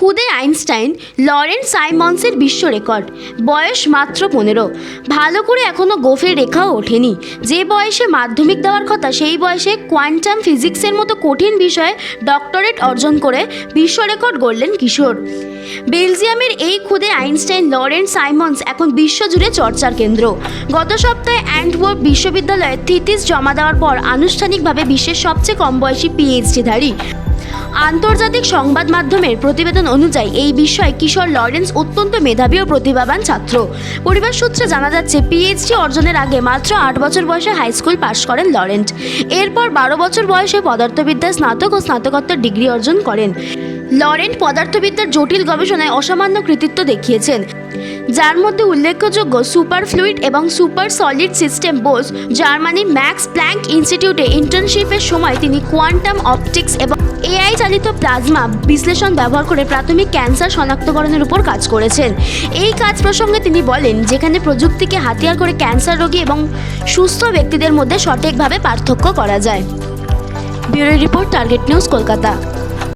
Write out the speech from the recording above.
খুদে Einstein Lawrence সাইমন্সের বিশ্ব record. বয়স মাত্র পনেরো। ভালো করে এখনও গোফের রেখাও ওঠেনি। যে বয়সে মাধ্যমিক দেওয়ার কথা, সেই বয়সে কোয়ান্টাম ফিজিক্সের মতো কঠিন বিষয়ে ডক্টরেট অর্জন করে বিশ্ব রেকর্ড গড়লেন কিশোর। বেলজিয়ামের এই খুদে আইনস্টাইন লরেন্স সাইমন্স এখন বিশ্বজুড়ে চর্চার কেন্দ্র। গত সপ্তাহে অ্যান্ডওয়ার্প বিশ্ববিদ্যালয়ে থিতিস জমা দেওয়ার পর আনুষ্ঠানিকভাবে বিশ্বের সবচেয়ে কম বয়সী পিএইচডিধারী আন্তর্জাতিক সংবাদ মাধ্যমের প্রতিবেদন অনুযায়ী এই বিষয়ে কিশোর লরেন্স অত্যন্ত মেধাবী ও প্রতিভাবান ছাত্র। পরিবার সূত্রে জানা যাচ্ছে পিএইচডি অর্জনের আগে মাত্র আট বছর বয়সে হাই স্কুল পাশ করেন লরেন্ট এরপর বারো বছর বয়সে পদার্থবিদ্যায় স্নাতক ও স্নাতকোত্তর ডিগ্রি অর্জন করেন। লরেন্ট পদার্থবিদ্যার জটিল গবেষণায় অসামান্য কৃতিত্ব দেখিয়েছেন। যার মধ্যে উল্লেখযোগ্য সুপার ফ্লুইড এবং সুপার সলিড সিস্টেম বোস, জার্মানির ম্যাক্স প্ল্যাঙ্ক ইনস্টিটিউটে ইন্টার্নশিপের সময় তিনি কোয়ান্টাম অপটিক্স এবং এআই চালিত প্লাজমা বিশ্লেষণ ব্যবহার করে প্রাথমিক ক্যান্সার শনাক্তকরণের উপর কাজ করেছেন। এই কাজ প্রসঙ্গে তিনি বলেন, যেখানে প্রযুক্তিকে হাতিয়ার করে ক্যান্সার রোগী এবং সুস্থ ব্যক্তিদের মধ্যে সঠিকভাবে পার্থক্য করা যায়। Bureau report, target news, Kolkata.